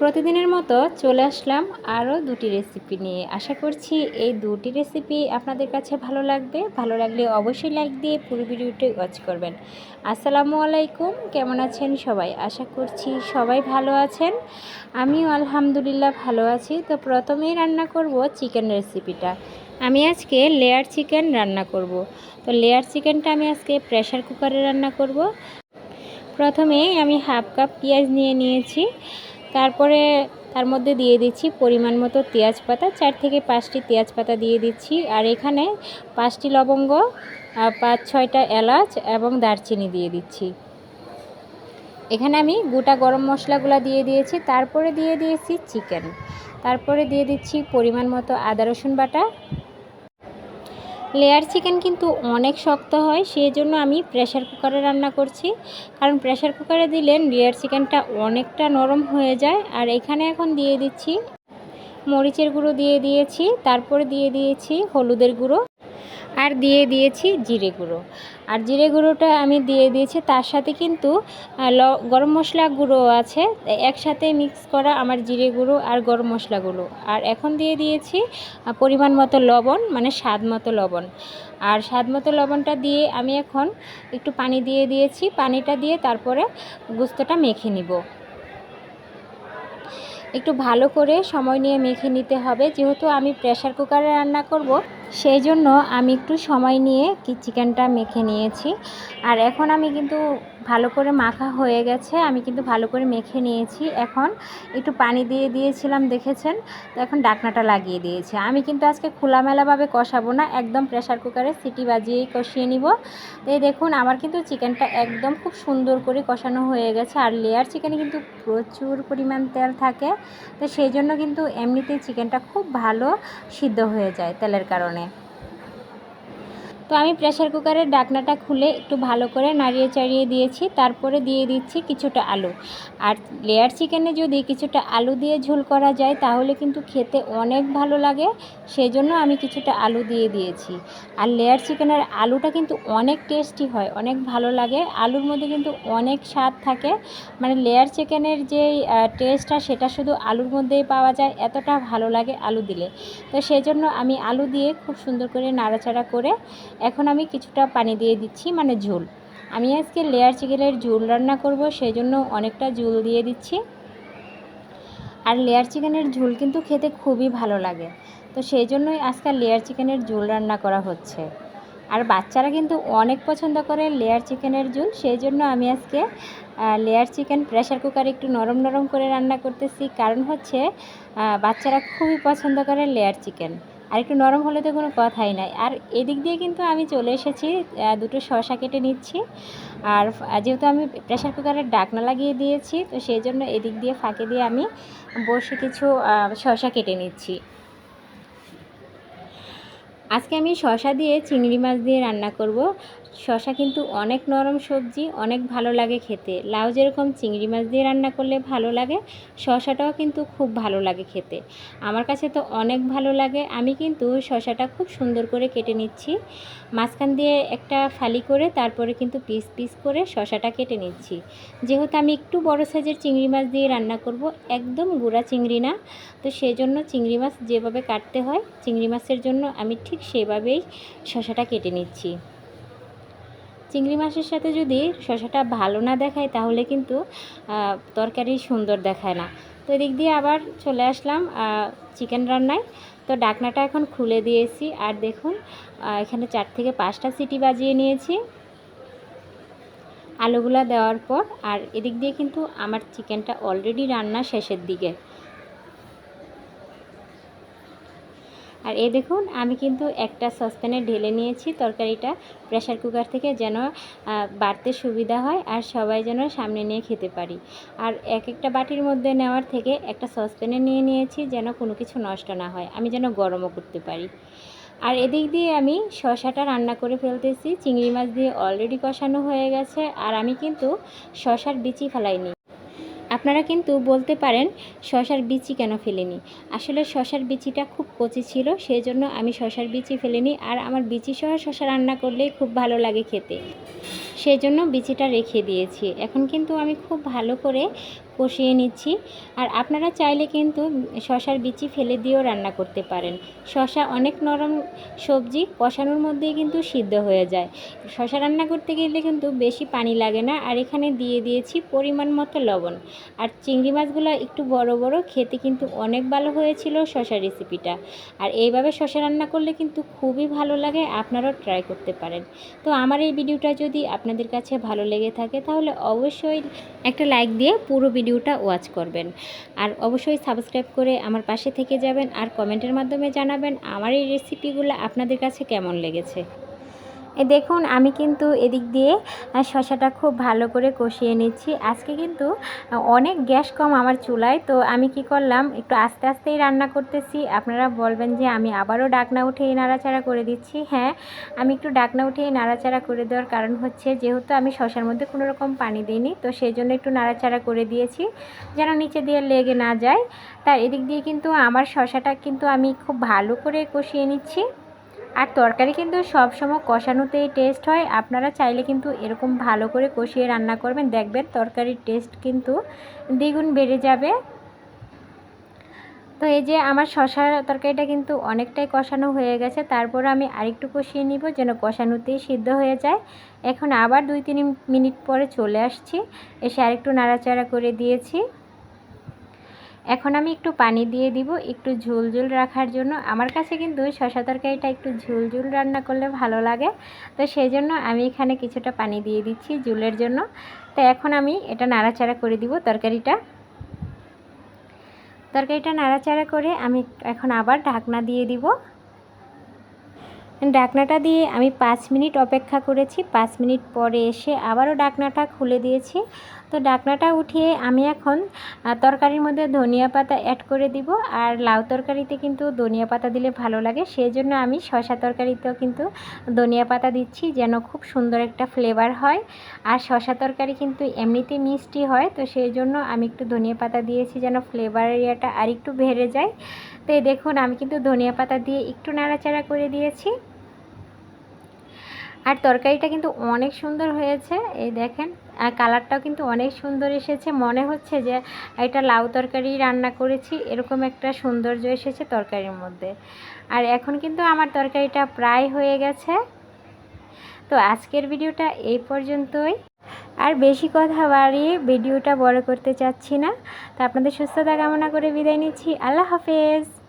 প্রতিদিনের মতো চলে আসলাম আরও দুটি রেসিপি নিয়ে। আশা করছি এই দুটি রেসিপি আপনাদের কাছে ভালো লাগবে। ভালো লাগলে অবশ্যই লাইক দিয়ে পুরো ভিডিওটি ওয়াচ করবেন। আসসালামু আলাইকুম, কেমন আছেন সবাই? আশা করছি সবাই ভালো আছেন। আমিও আলহামদুলিল্লাহ ভালো আছি। তো প্রথমেই রান্না করব চিকেন রেসিপিটা। আমি আজকে লেয়ার চিকেন রান্না করব। তো লেয়ার চিকেনটা আমি আজকে প্রেশার কুকারে রান্না করব। প্রথমে আমি হাফ কাপ পেঁয়াজ নিয়ে নিয়েছি। তারপরে তার মধ্যে দিয়ে দিচ্ছি পরিমাণ মতো পেঁয়াজ পাতা। চার থেকে পাঁচটি পেঁয়াজ পাতা দিয়ে দিচ্ছি। আর এখানে পাঁচটি লবঙ্গ পাঁচ, ছয়টা এলাচ এবং দারচিনি দিয়ে দিচ্ছি। এখানে আমি গোটা গরম মশলাগুলো দিয়ে দিয়েছি। তারপরে দিয়ে দিয়েছি চিকেন। তারপরে দিয়ে দিচ্ছি পরিমাণ মতো আদা রসুন বাটা লেয়ার চিকেন কিন্তু অনেক শক্ত হয় সেই জন্য আমি প্রেশার কুকারে রান্না করছি। কারণ প্রেশার কুকারে দিলে লেয়ার চিকেনটা অনেকটা নরম হয়ে যায়। আর এখানে এখন দিয়ে দিচ্ছি মরিচের গুঁড়ো দিয়ে দিয়েছি, তারপরে দিয়ে দিয়েছি হলুদের গুঁড়ো। আর দিয়ে দিয়েছি জিরে গুঁড়ো। আর জিরে গুঁড়োটা আমি দিয়ে দিয়েছি, তার সাথে কিন্তু গরম মশলা গুঁড়ো আছে, একসাথে মিক্স করা আমার জিরে গুঁড়ো আর গরম মশলা গুঁড়ো। আর এখন দিয়ে দিয়েছি পরিমাণ মতো লবণ মানে স্বাদ মতো লবণ। আর স্বাদ মতো লবণটা দিয়ে আমি এখন একটু পানি দিয়ে দিয়েছি, পানিটা দিয়ে তারপরে গুস্তটা মেখে নিব। একটু ভালো করে সময় নিয়ে মেখে নিতে হবে, যেহেতু আমি প্রেশার কুকারে রান্না করব। সেই জন্য আমি একটু সময় নিয়ে কি চিকেনটা মেখে নিয়েছি। আর এখন আমি কিন্তু ভালো করে মাখা হয়ে গেছে, আমি কিন্তু ভালো করে মেখে নিয়েছি। এখন একটু পানি দিয়ে দিয়েছিলাম, দেখেছেন? তো এখন ডাকনাটা লাগিয়ে দিয়েছি। আমি কিন্তু আজকে খোলামেলাভাবে কষাবো না, একদম প্রেশার কুকারে সিটি বাজিয়েই কষিয়ে নিব। তো এই দেখুন, আমার কিন্তু চিকেনটা একদম খুব সুন্দর করে কষানো হয়ে গেছে, আর লেয়ার চিকেনে কিন্তু প্রচুর পরিমাণ তেল থাকে। তো সেই জন্য কিন্তু এমনিতেই চিকেনটা খুব ভালো সিদ্ধ হয়ে যায় তেলের কারণে। তো আমি প্রেশার কুকারের ডাকনাটা খুলে একটু ভালো করে নাড়িয়ে চাড়িয়ে দিয়েছি, তারপরে দিয়ে দিচ্ছি কিছুটা আলু। আর লেয়ার চিকেনে যদি কিছুটা আলু দিয়ে ঝোল করা যায়, তাহলে কিন্তু খেতে অনেক ভালো লাগে সেই জন্য আমি কিছুটা আলু দিয়ে দিয়েছি। আর লেয়ার চিকেনের আলুটা কিন্তু অনেক টেস্টি হয়, অনেক ভালো লাগে, আলুর মধ্যে কিন্তু অনেক স্বাদ থাকে। মানে লেয়ার চিকেনের যে টেস্টটা সেটা শুধু আলুর মধ্যেই পাওয়া যায়, এতটা ভালো লাগে আলু দিলে। তো সেই জন্য আমি আলু দিয়ে খুব সুন্দর করে নাড়াচাড়া করে এখন আমি কিছুটা পানি দিয়ে দিচ্ছি মানে ঝোল। আমি আজকে লেয়ার চিকেনের ঝোল রান্না করব সেই জন্য অনেকটা ঝোল দিয়ে দিচ্ছি। আর লেয়ার চিকেনের ঝোল কিন্তু খেতে খুবই ভালো লাগে। তো সেই জন্যই আজকাল লেয়ার চিকেনের ঝোল রান্না করা হচ্ছে। আর বাচ্চারা কিন্তু অনেক পছন্দ করে লেয়ার চিকেনের ঝোল সেই জন্য আমি আজকে লেয়ার চিকেন প্রেশার কুকারে একটু নরম নরম করে রান্না করতেছি। কারণ হচ্ছে বাচ্চারা খুবই পছন্দ করে লেয়ার চিকেন আর একটু নরম হলে তো কোনো কথাই নাই। আর এদিক দিয়ে কিন্তু আমি চলে এসেছি দুটো শশা কেটে নিচ্ছি। আর যেহেতু আমি প্রেশার কুকারের ডাকনা লাগিয়ে দিয়েছি, তো সেই জন্য এদিক দিয়ে ফাঁকে দিয়ে আমি বসে কিছু শশা কেটে নিচ্ছি। আজকে আমি শশা দিয়ে চিংড়ি মাছ দিয়ে রান্না করব। শশা কিন্তু অনেক নরম সবজি, অনেক ভালো লাগে খেতে। লাউ যেরকম চিংড়ি মাছ দিয়ে রান্না করলে ভালো লাগে, শশাটাও কিন্তু খুব ভালো লাগে খেতে। আমার কাছে তো অনেক ভালো লাগে, আমি কিন্তু শশাটা খুব সুন্দর করে কেটে নিচ্ছি। মাঝখান দিয়ে একটা ফালি করে তারপরে কিন্তু পিস পিস করে শশাটা কেটে নিচ্ছি। যেহেতু আমি একটু বড় সাইজের চিংড়ি মাছ দিয়ে রান্না করব, একদম গুঁড়া চিংড়ি না, তো সেই জন্য চিংড়ি মাছ যেভাবে কাটতে হয়, চিংড়ি মাছের জন্য আমি ঠিক সেভাবেই শশাটা কেটে নিচ্ছি। চিংড়ি মাছের সাথে যদি শশাটা ভালো না দেখায়, তাহলে কিন্তু তরকারি সুন্দর দেখায় না। তো এদিক দিয়ে আবার চলে আসলাম চিকেন রান্নায়। তো ডাকনাটা এখন খুলে দিয়েছি, আর দেখুন এখানে চার থেকে পাঁচটা সিটি বাজিয়ে নিয়েছি। আলুগুলা দেওয়ার পর, আর এদিক দিয়ে কিন্তু আমার চিকেনটা অলরেডি রান্না শেষের দিকে। আর এই দেখুন, আমি কিন্তু একটা সসপ্যানে ঢেলে নিয়েছি তরকারিটা। প্রেশার কুকার থেকে যেন বাড়তে সুবিধা হয় আর সবাই যেন সামনে নিয়ে খেতে পারি। আর এক একটা বাটির মধ্যে নেওয়ার থেকে একটা সসপ্যানে নিয়ে নিয়েছি যেন কোনো কিছু নষ্ট না হয়, আমি যেন গরমও করতে পারি। আর এদিক দিয়ে আমি শশাটা রান্না করে ফেলতেছি, চিংড়ি মাছ দিয়ে অলরেডি কষানো হয়ে গেছে, আর আমি কিন্তু শশার বিচি ফেলাইনি। আপনারা কিন্তু বলতে পারেন শশার বিচি কেন ফেলেনি? আসলে শশার বিচিটা খুব কচি ছিল সেই জন্য আমি শশার বিচি ফেলেনি আর আমার বিচি সহ শশা রান্না করলেই খুব ভালো লাগে খেতে। সেই জন্য বিচিটা রেখে দিয়েছি। এখন কিন্তু আমি খুব ভালো করে কষিয়ে নিচ্ছি। আর আপনারা চাইলে কিন্তু শশার বিচি ফেলে দিয়েও রান্না করতে পারেন। শশা অনেক নরম সবজি, কষানোর মধ্যেই কিন্তু সিদ্ধ হয়ে যায়। শশা রান্না করতে গেলে কিন্তু বেশি পানি লাগে না। আর এখানে দিয়ে দিয়েছি পরিমাণ মতো লবণ। আর চিংড়ি মাছগুলো একটু বড় বড় খেতে কিন্তু অনেক ভালো হয়েছিল শশা রেসিপিটা। আর এইভাবে শশা রান্না করলে কিন্তু খুবই ভালো লাগে, আপনারাও ট্রাই করতে পারেন। তো আমার এই ভিডিওটা যদি আপনাদের কাছে ভালো লেগে থাকে, তাহলে অবশ্যই একটা লাইক দিয়ে পুরো ভিডিওটা ওয়াচ করবেন। আর অবশ্যই সাবস্ক্রাইব করে আমার পাশে থেকে যাবেন আর কমেন্টের মাধ্যমে জানাবেন আমার এই রেসিপিগুলো আপনাদের কাছে কেমন লেগেছে। দেখুন, আমি কিন্তু এদিক দিয়ে শসাটা খুব ভালো করে কষিয়ে নিচ্ছি। আজকে কিন্তু অনেক গ্যাস কম আমার চুলায়, তো আমি কি করলাম, একটু আস্তে আস্তেই রান্না করতেছি। আপনারা বলবেন যে, আমি আবারও ডাকনা উঠিয়ে নাড়াচাড়া করে দিচ্ছি। হ্যাঁ আমি একটু ডাকনা উঠিয়ে নাড়াচাড়া করে দেওয়ার কারণ হচ্ছে, যেহেতু আমি শশার মধ্যে কোনো রকম পানি দিইনি, তো সেই জন্য একটু নাড়াচাড়া করে দিয়েছি, যেন নিচে দিয়ে লেগে না যায়। তার এদিক দিয়ে কিন্তু আমার শশাটা কিন্তু আমি খুব ভালো করে কষিয়ে নিচ্ছি। আর তরকারি কিন্তু সবসময় কষানোতেই টেস্ট হয়। আপনারা চাইলে কিন্তু এরকম ভালো করে কষিয়ে রান্না করবেন। দেখবেন তরকারির টেস্ট কিন্তু দ্বিগুণ বেড়ে যাবে। তো এই যে আমার শশা তরকারিটা কিন্তু অনেকটাই কষানো হয়ে গেছে। তারপর আমি আরেকটু কষিয়ে নিব যেন কষানোতেই সিদ্ধ হয়ে যায়। এখন আবার দুই তিন মিনিট পরে চলে আসছি। এসে আরেকটু নাড়াচাড়া করে দিয়েছি। এখন আমি একটু পানি দিয়ে দিব, একটু ঝোল ঝোল রাখার জন্য। আমার কাছে কিন্তু শশা তরকারিটা একটু ঝোল ঝোল রান্না করলে ভালো লাগে। তো সেই জন্য আমি এখানে কিছুটা পানি দিয়ে দিচ্ছি ঝোলের জন্য। তো এখন আমি এটা নাড়াচাড়া করে দিব তরকারিটা। তরকারিটা নাড়াচাড়া করে আমি এখন আবার ঢাকনা দিয়ে দিব। ডাকনাটা দিয়ে আমি পাঁচ মিনিট অপেক্ষা করেছি। পাঁচ মিনিট পরে এসে আবারও ডাকনাটা খুলে দিয়েছি। তো ডাকনাটা উঠিয়ে আমি এখন তরকারির মধ্যে ধনিয়া পাতা অ্যাড করে দিব। আর লাউ তরকারিতে কিন্তু ধনিয়া পাতা দিলে ভালো লাগে। সেই জন্য আমি শশা তরকারিতেও কিন্তু ধনিয়া পাতা দিচ্ছি যেন খুব সুন্দর একটা ফ্লেভার হয়। আর শশা তরকারি কিন্তু এমনিতে মিষ্টি হয়, তো সেই জন্য আমি একটু ধনিয়া পাতা দিয়েছি যেন ফ্লেভার এরিয়াটা আর একটু বেড়ে যায়। তো দেখুন, আমি কিন্তু ধনিয়া পাতা দিয়ে একটু নাড়াচাড়া করে দিয়েছি। আর তরকারিটা কিন্তু অনেক সুন্দর হয়েছে, এই দেখেন। আর কালারটাও কিন্তু অনেক সুন্দর এসেছে। মনে হচ্ছে যে এটা লাউ তরকারি রান্না করেছি, এরকম একটা সৌন্দর্য এসেছে তরকারির মধ্যে। আর এখন কিন্তু আমার তরকারিটা প্রায় হয়ে গেছে। তো আজকের ভিডিওটা এই পর্যন্তই। আর বেশি কথা বাড়িয়ে ভিডিওটা বড় করতে চাচ্ছি না। তো আপনাদের সুস্থতা কামনা করে বিদায় নিচ্ছি। আল্লাহ হাফেজ।